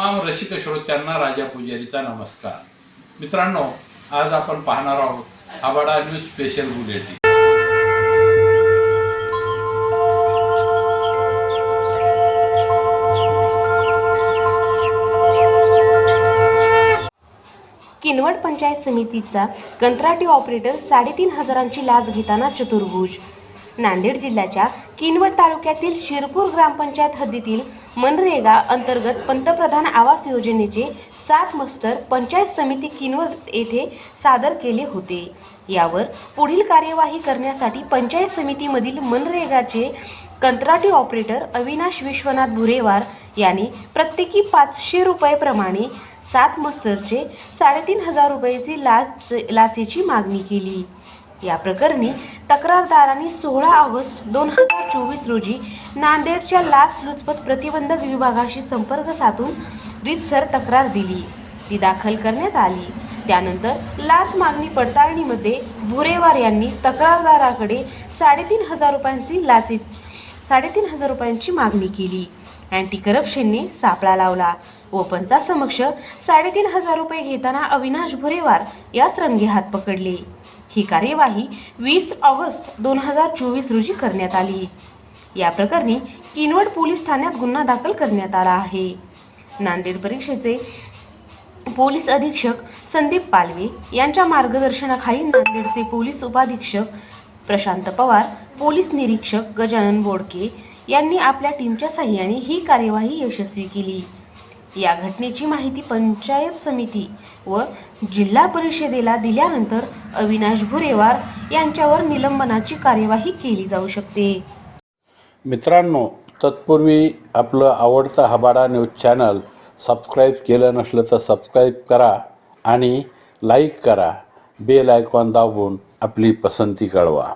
रसिक श्रोत्यांना राजा पुजारीचा नमस्कार. मित्रांनो आज आपण पाहणार आहोत आबाडा news special bulletin Kinwat panchayat समितीचा कंत्राटी ऑपरेटर साडेतीन हजारांची लाच घेताना चतुर्भुज. नांदेड जिल्ह्याच्या किनवट तालुक्यातील शिरपूर ग्रामपंचायत हद्दीतील मनरेगा अंतर्गत पंतप्रधान आवास योजनेचे सात मस्टर पंचायत समिती किनवट येथे सादर केले होते. यावर पुढील कार्यवाही करण्यासाठी पंचायत समितीमधील मनरेगाचे कंत्राटी ऑपरेटर अविनाश विश्वनाथ भुरेवार यांनी प्रत्येकी पाचशे रुपये प्रमाणे सात मस्तरचे साडेतीन हजार रुपयाची लाच लाचेची मागणी केली. या प्रकरणी तक्रारदारांनी सोळा ऑगस्ट दोन हजार चोवीस रोजी नांदेडच्या लाच लुचपत प्रतिबंधक विभागाशी संपर्क साधून रितसर तक्रार दिली. ती दाखल करण्यात आली. त्यानंतर लाच मागणी पडताळणीमध्ये भुरेवार यांनी तक्रारदाराकडे साडेतीन हजार रुपयांची लाचे साडेतीन हजार रुपयांची मागणी केली. अँटी करप्शनने सापळा लावला. ओपनचा समक्ष साडेतीन हजार रुपये घेताना अविनाश भुरेवार यास रंगे हात पकडले. ही कार्यवाही वीस ऑगस्ट दोन हजार चोवीस रोजी करण्यात आली. या प्रकरणी किनवट पोलीस ठाण्यात गुन्हा दाखल करण्यात आला आहे. नांदेड परीक्षेचे पोलीस अधीक्षक संदीप पालवे यांच्या मार्गदर्शनाखाली नांदेडचे पोलीस उपाधीक्षक प्रशांत पवार पोलीस निरीक्षक गजानन बोडके यांनी आपल्या टीमच्या साह्याने ही कार्यवाही यशस्वी केली. या घटनेची माहिती पंचायत समिती व जिल्हा परिषदेला दिल्यानंतर अविनाश भुरेवार यांच्यावर निलंबनाची कार्यवाही केली जाऊ शकते. मित्रांनो तत्पूर्वी आपलं आवडतं हबाडा न्यूज चॅनल सबस्क्राईब केलं नसलं तर सबस्क्राईब करा आणि लाईक करा. बेल आयकॉन दाबून आपली पसंती कळवा